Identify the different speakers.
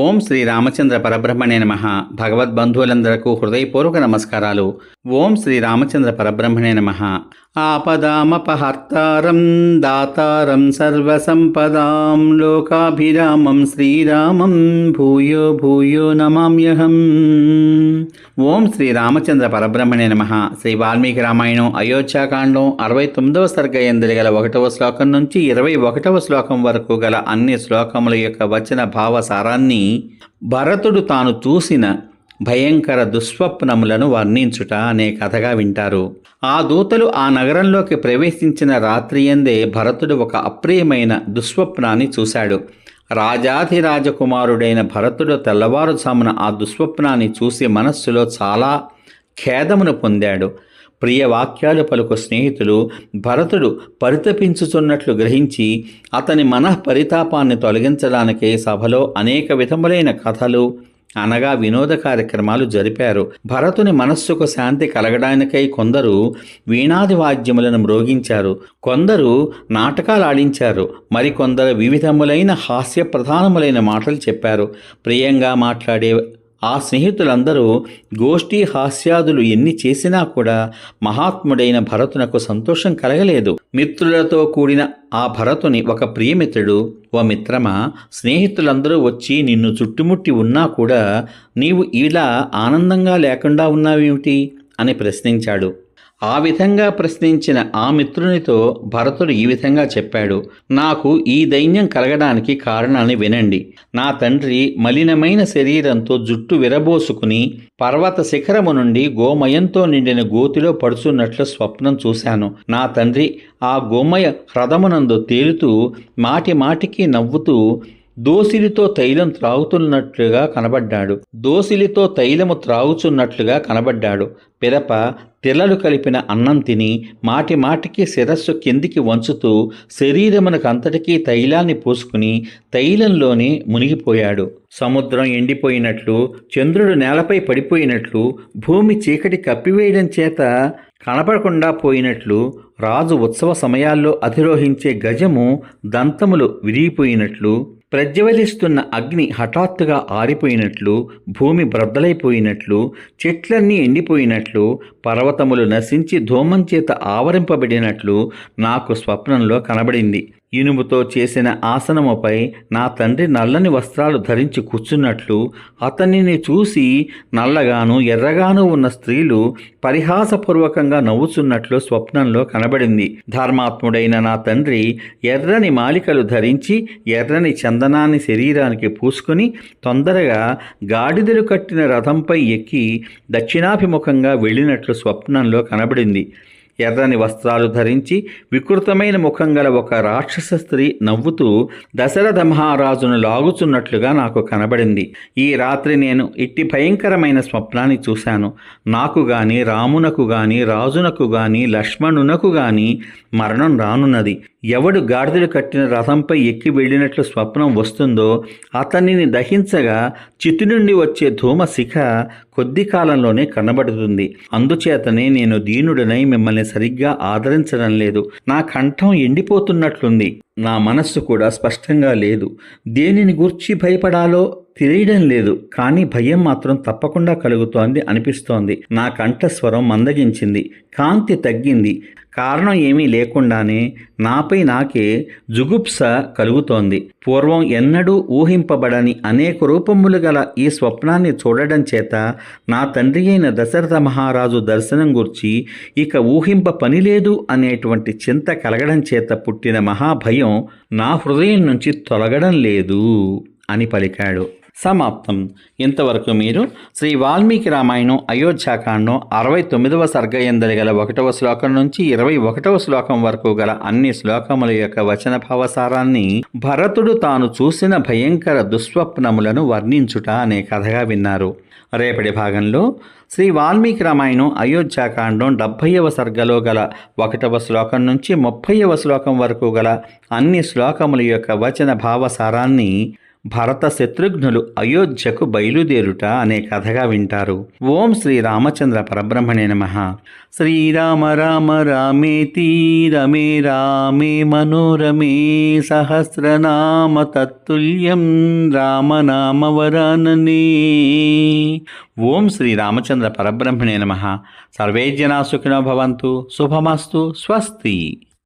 Speaker 1: ఓం శ్రీ రామచంద్ర పరబ్రహ్మణే నమ. భగవద్బంధువులందరకు హృదయపూర్వక నమస్కారాలు. ఓం శ్రీ రామచంద్ర పరబ్రహ్మణే నమ. ఆపదామపహర్తారం దాతారం సర్వసంపదాం లోకాభిరామం శ్రీరామం భూయో భూయో నమామ్యహం. ఓం శ్రీ రామచంద్ర పరబ్రహ్మణే నమ. శ్రీ వాల్మీకి రామాయణం అయోధ్యాకాండం అరవై తొమ్మిదవ సర్గ ఎందలి గల ఒకటవ శ్లోకం నుంచి ఇరవై ఒకటవ శ్లోకం వరకు గల అన్ని శ్లోకముల యొక్క వచన భావ సారాన్ని భరతుడు తాను చూసిన భయంకర దుస్వప్నములను వర్ణించుట అనే కథగా వింటారు. ఆ దూతలు ఆ నగరంలోకి ప్రవేశించిన రాత్రియందే భరతుడు ఒక అప్రియమైన దుస్వప్నాన్ని చూశాడు. రాజాధిరాజకుమారుడైన భరతుడు తెల్లవారుజామున ఆ దుస్వప్నాన్ని చూసి మనస్సులో చాలా ఖేదమును పొందాడు. ప్రియ వాక్యాలు పలుకు స్నేహితులు భరతుడు పరితపించుచున్నట్లు గ్రహించి అతని మనః పరితాపాన్ని తొలగించడానికి సభలో అనేక విధములైన కథలు అనగా వినోద కార్యక్రమాలు జరిపారు. భరతుని మనస్సుకు శాంతి కలగడానికై కొందరు వీణాది వాద్యములను మ్రోగించారు. కొందరు నాటకాలు ఆడించారు. మరికొందరు వివిధములైన హాస్య ప్రధానములైన మాటలు చెప్పారు. ప్రియంగా మాట్లాడే ఆ స్నేహితులందరూ గోష్ఠీ హాస్యాదులు ఎన్ని చేసినా కూడా మహాత్ముడైన భరతునకు సంతోషం కలగలేదు. మిత్రులతో కూడిన ఆ భరతుని ఒక ప్రియమిత్రుడు ఓ మిత్రమా స్నేహితులందరూ వచ్చి నిన్ను చుట్టుముట్టి ఉన్నా కూడా నీవు ఇలా ఆనందంగా లేకుండా ఉన్నావేమిటి? అని ప్రశ్నించాడు. ఆ విధంగా ప్రశ్నించిన ఆ మిత్రునితో భరతుడు ఈ విధంగా చెప్పాడు నాకు ఈ దైన్యం కలగడానికి కారణాన్ని వినండి. నా తండ్రి మలినమైన శరీరంతో జుట్టు విరబోసుకుని పర్వత శిఖరము నుండి గోమయంతో నిండిన గోతిలో పడుచున్నట్లు స్వప్నం చూశాను. నా తండ్రి ఆ గోమయ హ్రదమునందు తేలుతూ మాటి మాటికి నవ్వుతూ దోసిలితో తైలం త్రాగుతున్నట్లుగా కనబడ్డాడు. దోసిలితో తైలము త్రాగుచున్నట్లుగా కనబడ్డాడు. పిదప తిల్లలు కలిపిన అన్నం తిని మాటి మాటికి శిరస్సు కిందికి వంచుతూ శరీరమునకంతటికీ తైలాన్ని పోసుకుని తైలంలోనే మునిగిపోయాడు. సముద్రం ఎండిపోయినట్లు చంద్రుడు నేలపై పడిపోయినట్లు భూమి చీకటి కప్పివేయడం చేత కనపడకుండా పోయినట్లు రాజు ఉత్సవ సమయాల్లో అధిరోహించే గజము దంతములు విరిగిపోయినట్లు ప్రజ్వలిస్తున్న అగ్ని హఠాత్తుగా ఆరిపోయినట్లు భూమి బ్రద్దలైపోయినట్లు చెట్లన్నీ ఎండిపోయినట్లు పర్వతములు నశించి ధూమం చేత ఆవరింపబడినట్లు నాకు స్వప్నంలో కనబడింది. ఇనుముతో చేసిన ఆసనముపై నా తండ్రి నల్లని వస్త్రాలు ధరించి కూర్చున్నట్లు అతనిని చూసి నల్లగాను ఎర్రగాను ఉన్న స్త్రీలు పరిహాసపూర్వకంగా నవ్వుచున్నట్లు స్వప్నంలో కనబడింది. ధర్మాత్ముడైన నా తండ్రి ఎర్రని మాలికలు ధరించి ఎర్రని చందనాన్ని శరీరానికి పూసుకుని తొందరగా గాడిదలు కట్టిన రథంపై ఎక్కి దక్షిణాభిముఖంగా వెళ్ళినట్లు స్వప్నంలో కనబడింది. ఎర్రని వస్త్రాలు ధరించి వికృతమైన ముఖం గల ఒక రాక్షస స్త్రీ నవ్వుతూ దశరథ మహారాజును లాగుచున్నట్లుగా నాకు కనబడింది. ఈ రాత్రి నేను ఇట్టి భయంకరమైన స్వప్నాన్ని చూశాను. నాకు గాని రామునకు గాని రాజునకు గాని లక్ష్మణునకు గాని మరణం రానున్నది. ఎవడు గాడిదలు కట్టిన రథంపై ఎక్కి వెళ్ళినట్లు స్వప్నం వస్తుందో అతనిని దహించగా చితి నుండి వచ్చే ధూమ శిఖ కొద్ది కాలంలోనే కనబడుతుంది. అందుచేతనే నేను దీనుడనై మిమ్మల్ని సరిగ్గా ఆదరించడం లేదు. నా కంఠం ఎండిపోతున్నట్లుంది. నా మనస్సు కూడా స్పష్టంగా లేదు. దేనిని గూర్చి భయపడాలో? తెలియడం లేదు కానీ భయం మాత్రం తప్పకుండా కలుగుతోంది అనిపిస్తోంది. నా కంఠస్వరం మందగించింది. కాంతి తగ్గింది. కారణం ఏమీ లేకుండానే నాపై నాకే జుగుప్స కలుగుతోంది. పూర్వం ఎన్నడూ ఊహింపబడని అనేక రూపములు గల ఈ స్వప్నాన్ని చూడడం చేత నా తండ్రి అయిన దశరథ మహారాజు దర్శనం గురించి ఇక ఊహింప పని లేదు అనేటువంటి చింత కలగడం చేత పుట్టిన మహాభయం నా హృదయం నుంచి తొలగడం లేదు అని పలికాడు. సమాప్తం. ఇంతవరకు మీరు శ్రీ వాల్మీకి రామాయణం అయోధ్యాకాండం అరవై తొమ్మిదవ సర్గ ఎందలి గల ఒకటవ శ్లోకం నుంచి ఇరవై ఒకటవ శ్లోకం వరకు గల అన్ని శ్లోకముల యొక్క వచన భావసారాన్ని భరతుడు తాను చూసిన భయంకర దుస్వప్నములను వర్ణించుట అనే కథగా విన్నారు. రేపటి భాగంలో శ్రీ వాల్మీకి రామాయణం అయోధ్యాకాండం డెబ్భైవ సర్గలో గల ఒకటవ శ్లోకం నుంచి ముప్పైవ శ్లోకం వరకు గల అన్ని శ్లోకముల యొక్క వచన భావసారాన్ని భరత శత్రుఘ్నులు అయోధ్యకు బయలుదేరుట అనే కథగా వింటారు. ఓం శ్రీ రామచంద్ర పరబ్రహ్మణే నమ. శ్రీరామ రామ రామేతి రమే రామే మనోరమే సహస్రనామ తత్తుల్యం రామనామవరాననే ఓం శ్రీ రామచంద్ర పరబ్రహ్మణే నమ. సర్వే జనా సుఖినో భవంతు. శుభమస్తు. స్వస్తి.